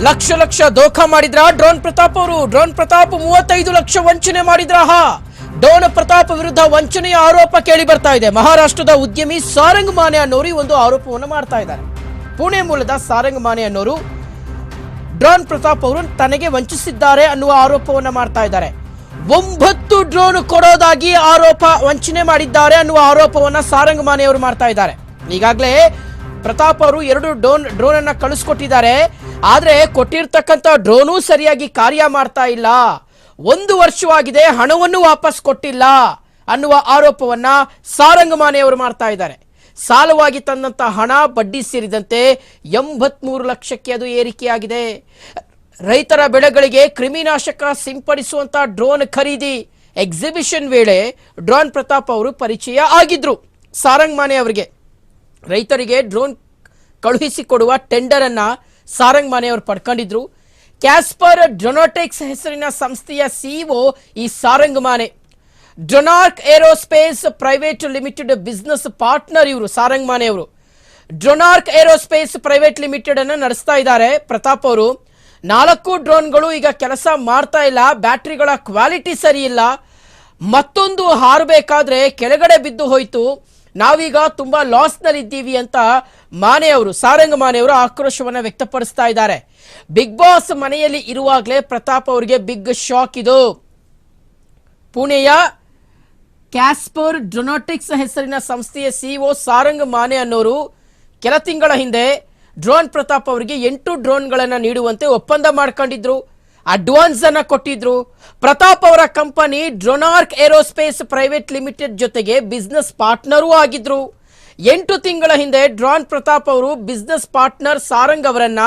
ಲಕ್ಷ ಲಕ್ಷ ದೋಖ ಮಾಡಿದ್ರ? ಡ್ರೋನ್ ಪ್ರತಾಪ್ ಅವರು. ಡ್ರೋನ್ ಪ್ರತಾಪ್ ಮೂವತ್ತೈದು ಲಕ್ಷ ವಂಚನೆ ಮಾಡಿದ್ರ? ಹಾ. ಪ್ರತಾಪ್ ವಿರುದ್ಧ ವಂಚನೆಯ ಆರೋಪ ಕೇಳಿ ಬರ್ತಾ ಇದೆ. ಮಹಾರಾಷ್ಟ್ರದ ಉದ್ಯಮಿ ಸಾರಂಗ್ ಮಾನೆ ಅನ್ನೋರು ಒಂದು ಆರೋಪವನ್ನು ಮಾಡ್ತಾ ಇದ್ದಾರೆ. ಪುಣೆ ಮೂಲದ ಸಾರಂಗ್ ಮಾನೆ ಅನ್ನೋರು ಡ್ರೋನ್ ಪ್ರತಾಪ್ ಅವರು ತನಗೆ ವಂಚಿಸಿದ್ದಾರೆ ಅನ್ನುವ ಆರೋಪವನ್ನು ಮಾಡ್ತಾ ಇದ್ದಾರೆ. ಒಂಬತ್ತು ಡ್ರೋನ್ ಕೊಡೋದಾಗಿ ಆರೋಪ ವಂಚನೆ ಮಾಡಿದ್ದಾರೆ ಅನ್ನುವ ಆರೋಪವನ್ನ ಸಾರಂಗ್ ಮಾನೆ ಅವರು ಮಾಡ್ತಾ ಇದ್ದಾರೆ. ಈಗಾಗಲೇ ಪ್ರತಾಪ್ ಅವರು ಎರಡು ಡ್ರೋನ್ ಡ್ರೋನ್ ಅನ್ನ ಕಳಿಸ್ಕೊಟ್ಟಿದ್ದಾರೆ ಆದ್ರೆ ಕೊಟ್ಟಿರ್ತಕ್ಕಂಥ ಡ್ರೋನು ಸರಿಯಾಗಿ ಕಾರ್ಯ ಮಾಡ್ತಾ ಇಲ್ಲ. ಒಂದು ವರ್ಷವಾಗಿದೆ, ಹಣವನ್ನು ವಾಪಸ್ ಕೊಟ್ಟಿಲ್ಲ ಅನ್ನುವ ಆರೋಪವನ್ನ ಸಾರಂಗ ಮಾನೆ ಅವರು ಮಾಡ್ತಾ ಇದ್ದಾರೆ. ಸಾಲವಾಗಿ ತಂದಂತ ಹಣ, ಬಡ್ಡಿ ಸೇರಿದಂತೆ ಎಂಬತ್ಮೂರು ಲಕ್ಷಕ್ಕೆ ಅದು ಏರಿಕೆಯಾಗಿದೆ. ರೈತರ ಬೆಳೆಗಳಿಗೆ ಕ್ರಿಮಿನಾಶಕ ಸಿಂಪಡಿಸುವಂತ ಡ್ರೋನ್ ಖರೀದಿ ಎಕ್ಸಿಬಿಷನ್ ವೇಳೆ ಡ್ರೋನ್ ಪ್ರತಾಪ್ ಅವರು ಪರಿಚಯ ಆಗಿದ್ರು. ಸಾರಂಗ್ ಮಾನೆ ಅವರಿಗೆ. ರೈತರಿಗೆ ಡ್ರೋನ್ ಕಳುಹಿಸಿಕೊಡುವ ಟೆಂಡರ್ ಅನ್ನ ಸಾರಂಗ್ ಮಾನೆ ಅವರು ಪಡ್ಕೊಂಡಿದ್ರು. ಕ್ಯಾಸ್ಪರ್ ಡ್ರೊನಾಟಿಕ್ಸ್ ಹೆಸರಿನ ಸಂಸ್ಥೆಯ ಸಿಇಒ ಈ Sarang Mane. Dronark aerospace private limited business partner ಇವರು ಸಾರಂಗ್ ಮಾನೆ ಅವರು. ಡ್ರೊನಾರ್ಕ್ ಏರೋಸ್ಪೇಸ್ ಪ್ರೈವೇಟ್ ಲಿಮಿಟೆಡ್ ಅನ್ನು ನಡೆಸ್ತಾ ಇದ್ದಾರೆ ಪ್ರತಾಪ್ ಅವರು. ನಾಲ್ಕು ಡ್ರೋನ್ಗಳು ಈಗ ಕೆಲಸ ಮಾಡ್ತಾ ಇಲ್ಲ, ಬ್ಯಾಟ್ರಿಗಳ ಕ್ವಾಲಿಟಿ ಸರಿ ಇಲ್ಲ. ಮತ್ತೊಂದು ಹಾರಬೇಕಾದ್ರೆ ಕೆಳಗಡೆ ಬಿದ್ದು ಹೋಯ್ತು. ನಾವೀಗ ತುಂಬಾ ಲಾಸ್ನಲ್ಲಿ ಇದ್ದೀವಿ ಅಂತ ಮಾನೆಯವರು, ಸಾರಂಗ ಮಾನೆಯವರು ಆಕ್ರೋಶವನ್ನ ವ್ಯಕ್ತಪಡಿಸ್ತಾ ಇದ್ದಾರೆ. ಬಿಗ್ ಬಾಸ್ ಮನೆಯಲ್ಲಿ ಇರುವಾಗಲೇ ಪ್ರತಾಪ್ ಅವರಿಗೆ ಬಿಗ್ ಶಾಕ್ ಇದು. ಪುಣೆಯ ಕ್ಯಾಸ್ಪರ್ ಡ್ರೊನಾಟಿಕ್ಸ್ ಹೆಸರಿನ ಸಂಸ್ಥೆಯ ಸಿಇಒ ಸಾರಂಗ ಮಾನೆ ಅನ್ನೋರು ಕೆಲ ತಿಂಗಳ ಹಿಂದೆ ಡ್ರೋನ್ ಪ್ರತಾಪ್ ಅವರಿಗೆ ಎಂಟು ಡ್ರೋನ್ಗಳನ್ನು ನೀಡುವಂತೆ ಒಪ್ಪಂದ ಮಾಡ್ಕೊಂಡಿದ್ರು. ಅಡ್ವಾನ್ಸ್ ಅನ್ನ ಕೊಟ್ಟಿದ್ರು. ಪ್ರತಾಪ್ ಅವರ company Dronark aerospace private limited ಜೊತೆಗೆ ಬಿಸ್ನೆಸ್ ಪಾರ್ಟ್ನರೂ ಆಗಿದ್ರು. ಎಂಟು ತಿಂಗಳ ಹಿಂದೆ ಡ್ರಾನ್ ಪ್ರತಾಪ್ ಅವರು ಬಿಸ್ನೆಸ್ ಪಾರ್ಟ್ನರ್ ಸಾರಂಗ್ ಅವರನ್ನ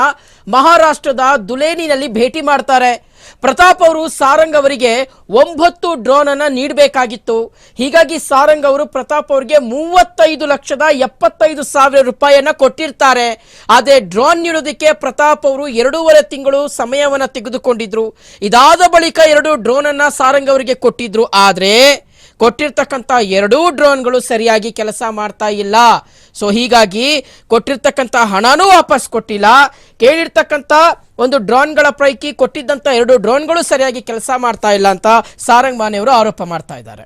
ಮಹಾರಾಷ್ಟ್ರದ ದುಲೇನಿನಲ್ಲಿ ಭೇಟಿ ಮಾಡ್ತಾರೆ. ಪ್ರತಾಪ್ ಅವರು ಸಾರಂಗ್ ಅವರಿಗೆ ಒಂಬತ್ತು ಡ್ರೋನ್ ಅನ್ನ ನೀಡಬೇಕಾಗಿತ್ತು. ಹೀಗಾಗಿ ಸಾರಂಗ್ ಅವರು ಪ್ರತಾಪ್ ಅವರಿಗೆ ಮೂವತ್ತೈದು ಲಕ್ಷದ ಎಪ್ಪತ್ತೈದು ಸಾವಿರ ರೂಪಾಯಿಯನ್ನ ಕೊಟ್ಟಿರ್ತಾರೆ. ಆದರೆ ಡ್ರೋನ್ ನೀಡೋದಕ್ಕೆ ಪ್ರತಾಪ್ ಅವರು ಎರಡೂವರೆ ತಿಂಗಳು ಸಮಯವನ್ನ ತೆಗೆದುಕೊಂಡಿದ್ರು. ಇದಾದ ಬಳಿಕ ಎರಡು ಡ್ರೋನ್ ಅನ್ನ ಸಾರಂಗ್ ಅವರಿಗೆ ಕೊಟ್ಟಿದ್ರು. ಆದ್ರೆ ಕೊಟ್ಟಿರ್ತಕ್ಕಂಥ ಎರಡೂ ಡ್ರೋನ್ಗಳು ಸರಿಯಾಗಿ ಕೆಲಸ ಮಾಡ್ತಾ ಇಲ್ಲ. ಸೊ ಹೀಗಾಗಿ ಕೊಟ್ಟಿರ್ತಕ್ಕಂಥ ಹಣನೂ ವಾಪಸ್ ಕೊಟ್ಟಿಲ್ಲ. ಕೇಳಿರ್ತಕ್ಕಂಥ ಒಂದು ಡ್ರೋನ್ಗಳ ಪೈಕಿ ಕೊಟ್ಟಿದ್ದಂಥ ಎರಡು ಡ್ರೋನ್ಗಳು ಸರಿಯಾಗಿ ಕೆಲಸ ಮಾಡ್ತಾ ಇಲ್ಲ ಅಂತ ಸಾರಂಗ್ ಮಾನೆಯವರು ಆರೋಪ ಮಾಡ್ತಾ ಇದ್ದಾರೆ.